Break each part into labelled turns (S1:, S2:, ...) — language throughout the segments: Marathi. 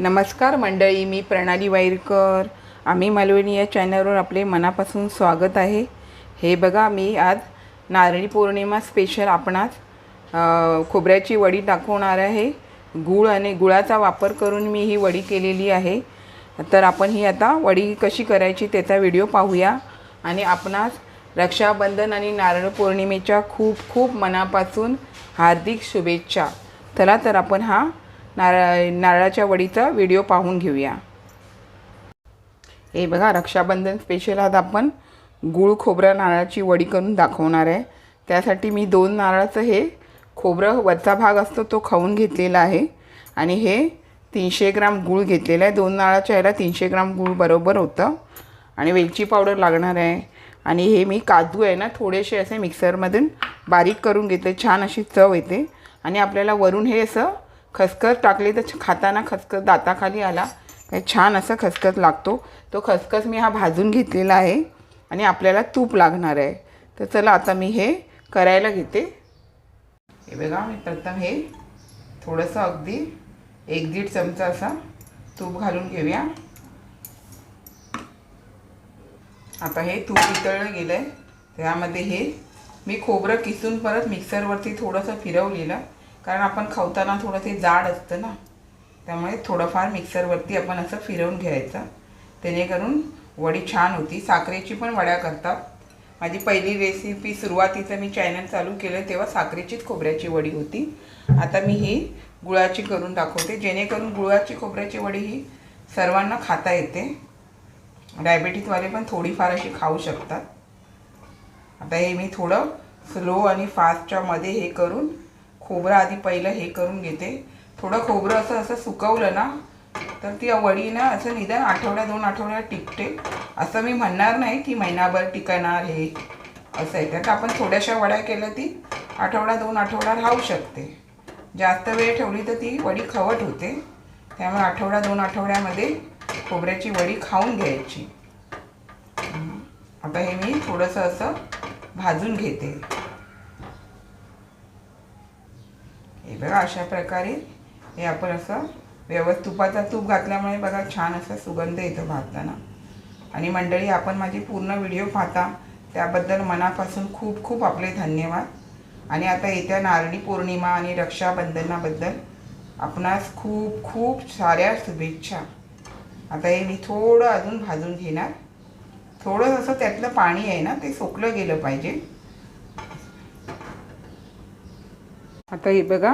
S1: नमस्कार मंडळी मी प्रणाली वाईरकर. आम्ही मालवणी या चॅनलवर आपले मनापासून स्वागत आहे. हे बघा मी आज नारळी पौर्णिमा स्पेशल आपणास खोबऱ्याची वडी दाखवणार आहे. गूळ आणि गुळाचा वापर करून मी ही वडी केलेली आहे. तर आपण ही आता वडी कशी करायची त्याचा व्हिडिओ पाहूया. आणि आपणास रक्षाबंधन आणि नारळ पौर्णिमेच्या खूप खूप मनापासून हार्दिक शुभेच्छा. चला तर आपण हा नारळ नारळाच्या वडीचा व्हिडिओ पाहून घेऊया. हे बघा रक्षाबंधन स्पेशल आज आपण गूळ खोबरं नारळाची वडी करून दाखवणार आहे. त्यासाठी मी दोन नारळाचं हे खोबरं वरचा भाग असतो तो खाऊन घेतलेला आहे. आणि हे तीनशे ग्राम गूळ घेतलेलं आहे. दोन नारळाच्या ह्याला तीनशे ग्राम गूळ बरोबर होतं. आणि वेलची पावडर लागणार आहे. आणि हे मी काजू आहे ना थोडेसे असे मिक्सरमधून बारीक करून घेतले छान अशी चव येते. आणि आपल्याला वरून हे असं खसखस टाकली तर खाताना खसखस दाताखाली आला. काही छान असं खसखस लागतो. तो खसखस मी हा भाजून घेतलेला आहे आणि आपल्याला तूप लागणार आहे. तर चला आता मी हे करायला घेते. हे बघा मी प्रथम हे थोडंसं अगदी एक दीड चमचा असा तूप घालून घेऊया. आता हे तूप वितळलं गेलं आहे त्यामध्ये हे मी खोबरं किसून परत मिक्सरवरती थोडंसं फिरवलेलं. कारण आपण खावताना थोडं ते जाड असतं ना. त्यामुळे थोडंफार मिक्सरवरती आपण असं फिरवून घ्यायचं. जेणेकरून वडी छान होती. साखरेची पण वड्या करतात. माझी पहिली रेसिपी सुरुवातीचं मी चॅनल चालू केलं तेव्हा साखरेचीच खोबऱ्याची वडी होती. आता मी ही गुळाची करून दाखवते. जेणेकरून गुळाची खोबऱ्याची वडी ही सर्वांना खाता येते. डायबिटीजवाले पण थोडीफार अशी खाऊ शकतात. आता हे मी थोडं स्लो आणि फास्टच्या मध्ये हे करून खोबरं आधी पहिलं हे करून घेते. थोडं खोबरं असं असं सुकवलं ना तर ती वडी ना असं निदान आठवड्या दोन आठवड्यात टिकते. असं मी म्हणणार नाही की महिनाभर टिकणार हे. असं आहे. त्यात आपण थोड्याशा वड्या केल्या ती आठवडा दोन आठवडा राहू शकते. जास्त वेळ ठेवली तर ती वडी खवट होते. त्यामुळे आठवडा दोन आठवड्यामध्ये खोबऱ्याची वडी खाऊन घ्यायची. आता हे मी थोडंसं असं भाजून घेते. हे बघा अशा प्रकारे हे आपण असं व्यवस्थित तुपाचा तूप घातल्यामुळे बघा छान असा सुगंध येतो भाजताना आणि मंडळी आपण माझी पूर्ण व्हिडिओ पाहता त्याबद्दल मनापासून खूप खूप आपले धन्यवाद. आणि आता येत्या नारळी पौर्णिमा आणि रक्षाबंधनाबद्दल आपणास खूप खूप साऱ्या शुभेच्छा. आता हे मी थोडं अजून भाजून घेणार. थोडं असं त्यातलं पाणी आहे ना ते सोकलं गेलं पाहिजे. आता हे बघा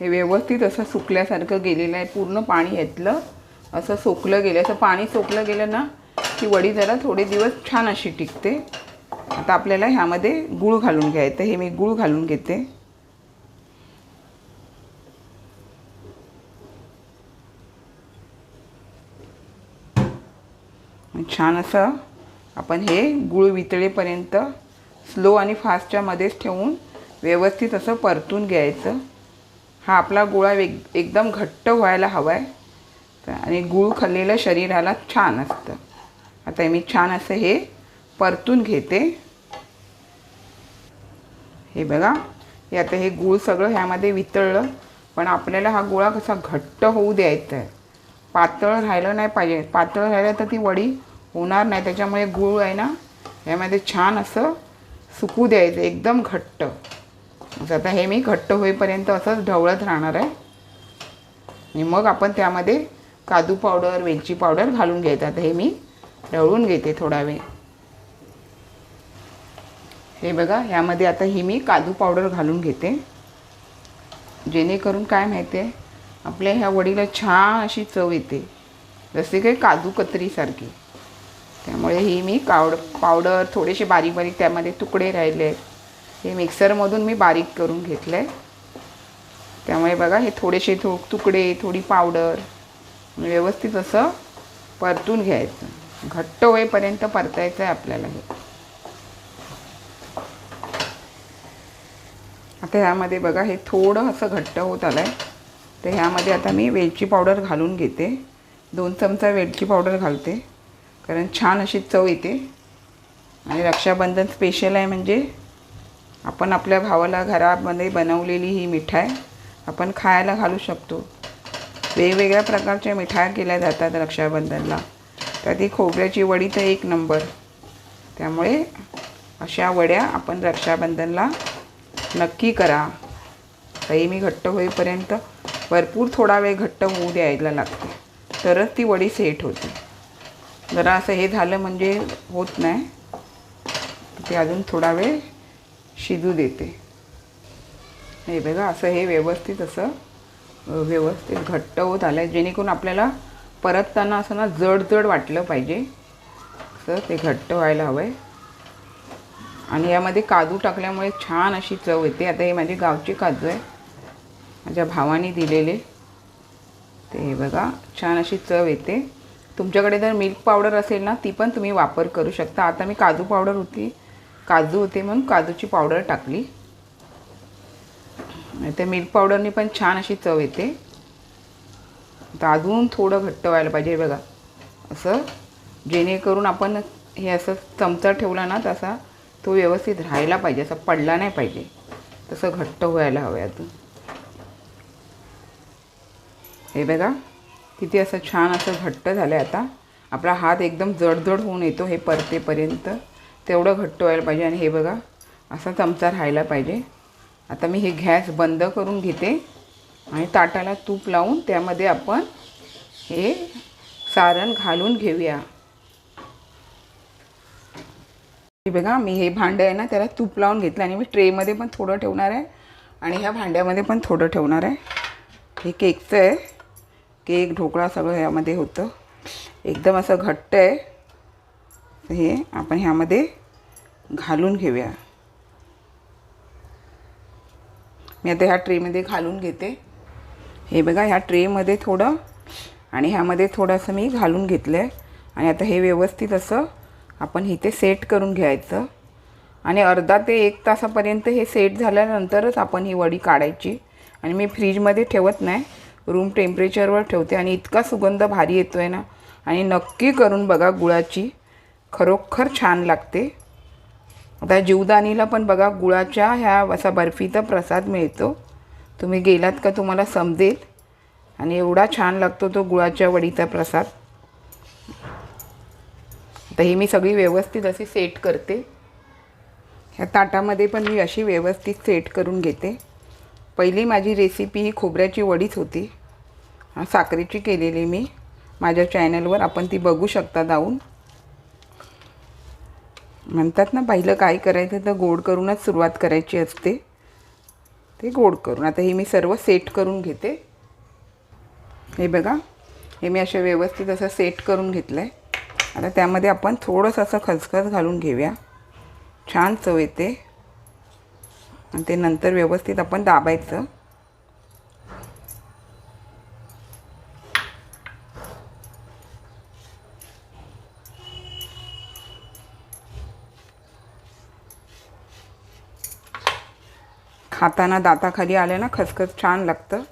S1: हे व्यवस्थित असं सुकल्यासारखं गेलेलं आहे. पूर्ण पाणी यातलं. असं सोकलं गेलं. असं पाणी सोकलं गेलं ना की वडी जरा थोडे दिवस छान अशी टिकते. आता आपल्याला ह्यामध्ये गूळ घालून घ्यायचं. हे मी गूळ घालून घेते. छान असं आपण हे गूळ वितळेपर्यंत स्लो आणि फास्टच्या मध्येच ठेवून व्यवस्थित असं परतून घ्यायचं. हा आपला गोळा वेग एकदम घट्ट व्हायला हवा आहे तर आणि गूळ खाल्लेलं शरीराला छान असतं. आता मी छान असं हे परतून घेते. हे बघा हे आता हे गूळ सगळं ह्यामध्ये वितळलं पण आपल्याला हा गोळा कसा घट्ट होऊ द्यायचा आहे पातळ राहिलं नाही पाहिजे. पातळ राहिलं तर ती वडी होणार नाही. त्याच्यामुळे गूळ आहे ना ह्यामध्ये छान असं सुकू द्यायचं एकदम घट्ट. आता हे मी घट्ट होईपर्यंत असंच ढवळत राहणार आहे. आणि मग आपण त्यामध्ये काजू पावडर वेलची पावडर घालून घ्यायचं. आता हे मी ढवळून घेते थोडा वेळ. हे बघा ह्यामध्ये आता ही मी काजू पावडर घालून घेते. जेणेकरून काय माहिती आहे? आपल्या ह्या वडीला छान अशी चव येते. जसे काही काजू कतरीसारखी त्यामुळे ही मी कावड पावडर थोडेसे बारीक बारीक त्यामध्ये तुकडे राहिले. आहेत हे मिक्सरमधून मी बारीक करून घेतलं आहे त्यामुळे बघा हे थोडेसे थो तुकडे थोडी पावडर व्यवस्थित असं परतून घ्यायचं. घट्ट होईपर्यंत परतायचं आहे आपल्याला हे. आता ह्यामध्ये बघा हे थोडं असं घट्ट होत आलं आहे तर ह्यामध्ये आता मी वेलची पावडर घालून घेते. दोन चमचा वेलची पावडर घालते. कारण छान अशी चव येते. आणि रक्षाबंधन स्पेशल आहे म्हणजे आपण आपल्या भावाला घरामध्ये बनवलेली ही मिठाई आपण खायला घालू शकतो. वेगवेगळ्या प्रकारच्या मिठाया केल्या जातात रक्षाबंधनला. त्यात ही खोबऱ्याची वडी तर एक नंबर. त्यामुळे अशा वड्या आपण रक्षाबंधनला नक्की करा. तरी मी घट्ट होईपर्यंत भरपूर थोडा वेळ घट्ट होऊ द्यायला लागते. तरच ती वडी सेट होते. जरा असं हे झालं म्हणजे होत नाही. ते अजून थोडा वेळ शिजू देते. हे बघा असं हे व्यवस्थित असं व्यवस्थित घट्ट होत आलं आहे जेणेकरून आपल्याला परतताना असं ना जड जड वाटलं पाहिजे. असं ते घट्ट व्हायला हवं आहे आणि यामध्ये काजू टाकल्यामुळे छान अशी चव येते. आता हे माझे गावचे काजू आहे. माझ्या भावाने दिलेले. ते हे बघा छान अशी चव येते. तुमच्याकडे जर मिल्क पावडर असेल ना ती पण तुम्ही वापर करू शकता. आता मी काजू पावडर होती. काजू होते म्हणून काजूची पावडर टाकली. ते मिल्क पावडरने पण छान अशी चव येते. आता अजून थोडं घट्ट व्हायला पाहिजे बघा. असं जेणेकरून आपण हे असं चमचा ठेवला ना तसा तो व्यवस्थित राहायला पाहिजे असा पडला नाही पाहिजे. तसं घट्ट व्हायला हवं अजून हे बघा किती असं छान असं घट्ट झालं आहे आता. आपला हात एकदम जडजड होऊन येतो हे परतेपर्यंत. तेवढं घट्ट व्हायला पाहिजे आणि हे बघा असा चमचा राहायला पाहिजे. आता मी हे गॅस बंद करून घेते आणि ताटाला तूप लावून त्यामध्ये आपण हे सारण घालून घेऊया. हे बघा मी हे भांडं आहे ना त्याला तूप लावून घेतलं आणि मी ट्रेमध्ये पण थोडं ठेवणार आहे आणि ह्या भांड्यामध्ये पण थोडं ठेवणार आहे. हे केकचं आहे. केक ढोकळा सगळं ह्यामध्ये होतं. एकदम असं घट्ट आहे. तर हे आपण ह्यामध्ये घालून घेऊया. मी आता ह्या ट्रेमध्ये घालून घेते. हे बघा ह्या ट्रेमध्ये थोडं आणि ह्यामध्ये थोडंसं मी घालून घेतलं आहे आणि आता हे व्यवस्थित असं आपण इथे सेट करून घ्यायचं. आणि अर्धा ते एक तासापर्यंत हे सेट झाल्यानंतरच आपण ही वडी काढायची. आणि मी फ्रीजमध्ये ठेवत नाही. रूम टेम्परेचरवर ठेवते आणि इतका सुगंध भारी येतो आहे ना. आणि नक्की करून बघा गुळाची. खरोखर छान लागते. आता जीवदानीला पण बघा गुळाच्या ह्या असा बर्फीचा प्रसाद मिळतो. तुम्ही गेलात का तुम्हाला समजेल. आणि एवढा छान लागतो तो गुळाच्या वडीचा प्रसाद. आता ही मी सगळी व्यवस्थित अशी सेट करते. ह्या ताटामध्ये पण मी अशी व्यवस्थित सेट करून घेते. पहिली माझी रेसिपी ही खोबऱ्याची वडीच होती. साखरेची केलेली मी. माझ्या चॅनलवर आपण ती बघू शकता जाऊन. म्हणतात ना पहिलं काय करायचं तर गोड करूनच सुरुवात करायची असते. ते गोड करून. आता हे मी सर्व सेट करून घेते. हे बघा. हे मी असे व्यवस्थित असं सेट करून घेतलं आहे आता त्यामध्ये आपण थोडंसं असं खसखस घालून घेऊया. छान चव येते. आणि ते नंतर व्यवस्थित आपण दाबायचं. खाताना दाताखाली आलं ना खसखस छान लागतं.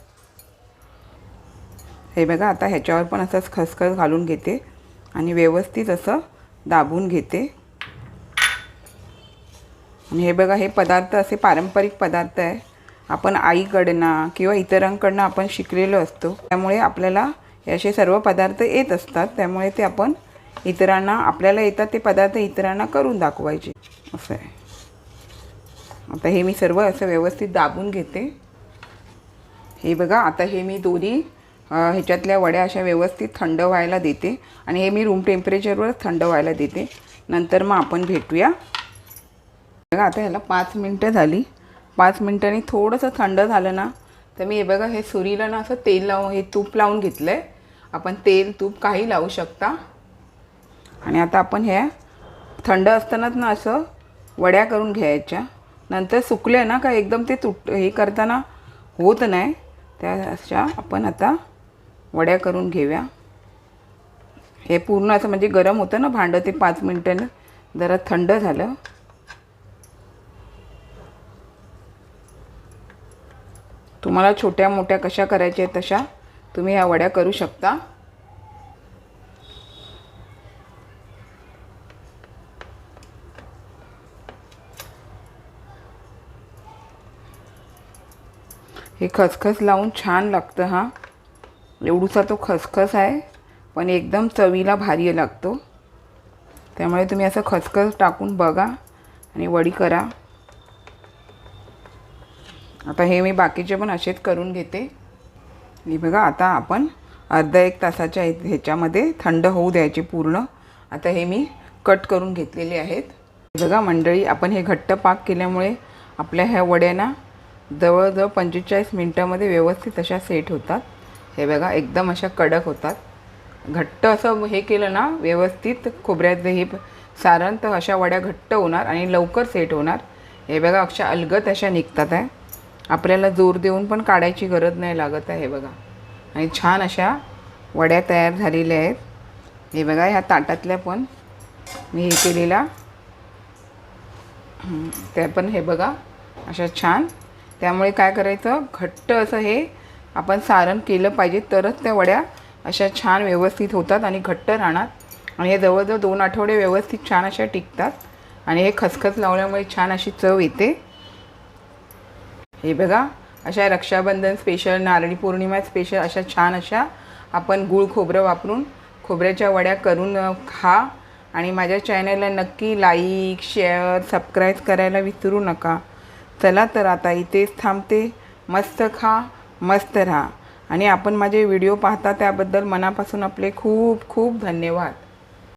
S1: हे बघा आता ह्याच्यावर पण असंच खसखस घालून घेते आणि व्यवस्थित असं दाबून घेते. आणि हे बघा हे पदार्थ असे पारंपरिक पदार्थ आहे. आपण आईकडनं किंवा इतरांकडनं आपण शिकलेलो असतो. त्यामुळे आपल्याला हे असे सर्व पदार्थ येत असतात. त्यामुळे ते आपण इतरांना आपल्याला येतात ते पदार्थ इतरांना करून दाखवायचे. असं आहे. आता हे मी सर्व असं व्यवस्थित दाबून घेते. हे बघा आता हे मी दोन्ही ह्याच्यातल्या वड्या अशा व्यवस्थित थंड व्हायला देते आणि हे मी रूम टेम्परेचरवर थंड व्हायला देते. नंतर मग आपण भेटूया. बघा आता ह्याला पाच मिनटं झाली. पाच मिनटांनी थोडंसं थंड झालं ना तर मी हे बघा हे सुरीला ना असं तेल लावून हे तूप लावून घेतलं आहे आपण तेल तूप काही लावू शकता. आणि आता आपण ह्या थंड असतानाच ना असं वड्या करून घ्यायच्या. नंतर सुकले ना का एकदम ते तुट हे करताना होत नाही. त्या अशा आपण आता वड्या करून घेऊया. हे पूर्ण असं म्हणजे गरम होतं ना भांडं ते पाच मिनटानं जरा थंड झालं. तुम्हाला छोट्या मोठ्या कशा करायच्या आहेत तशा तुम्ही ह्या वड्या करू शकता. हे खसखस लावून छान लागतं हा. एवढूसा तो खसखस आहे पण एकदम चवीला भारी लागतो. त्यामुळे तुम्ही असं खसखस टाकून बघा आणि वडी करा. आता हे मी बाकीचे पण असेच करून घेते. हे बघा आता आपण अर्धा एक तासाच्या ह्याच्यामध्ये थंड होऊ द्यायचे पूर्ण. आता हे मी कट करून घेतलेले आहेत. बघा मंडळी आपण हे घट्ट पाक केल्यामुळे आपल्या ह्या वड्यांना जवळजवळ पंचेचाळीस मिनटामध्ये व्यवस्थित अशा सेट होतात. हे बघा एकदम अशा कडक होतात. घट्ट असं हे केलं ना व्यवस्थित खोबऱ्याचं हे सारण तर अशा वड्या घट्ट होणार आणि लवकर सेट होणार. हे बघा अशा अलगत अशा निघतात आहे. आपल्याला जोर देऊन पण काढायची गरज नाही लागत आहे हे बघा. आणि छान अशा वड्या तयार झालेल्या आहेत. हे बघा ह्या ताटातल्या पण मी हे केलेला त्या पण हे बघा अशा छान त्यामुळे काय करायचं? घट्ट असं हे आपण सारण केलं पाहिजे. तरच त्या वड्या अशा छान व्यवस्थित होतात आणि घट्ट राहणार. आणि हे जवळजवळ दोन आठवडे व्यवस्थित छान अशा टिकतात. आणि हे खसखस लावल्यामुळे छान अशी चव येते. हे बघा अशा रक्षाबंधन स्पेशल नारळी पौर्णिमा स्पेशल अशा छान अशा आपण गूळ खोबरं वापरून खोबऱ्याच्या वड्या करून खा. आणि माझ्या चॅनलला नक्की लाईक शेअर सबस्क्राईब करायला विसरू नका. चला तर आता इथेच थांबते. मस्त खा मस्त राहा. आणि आपण माझे व्हिडिओ पाहता त्याबद्दल मनापासून आपले खूप खूप धन्यवाद.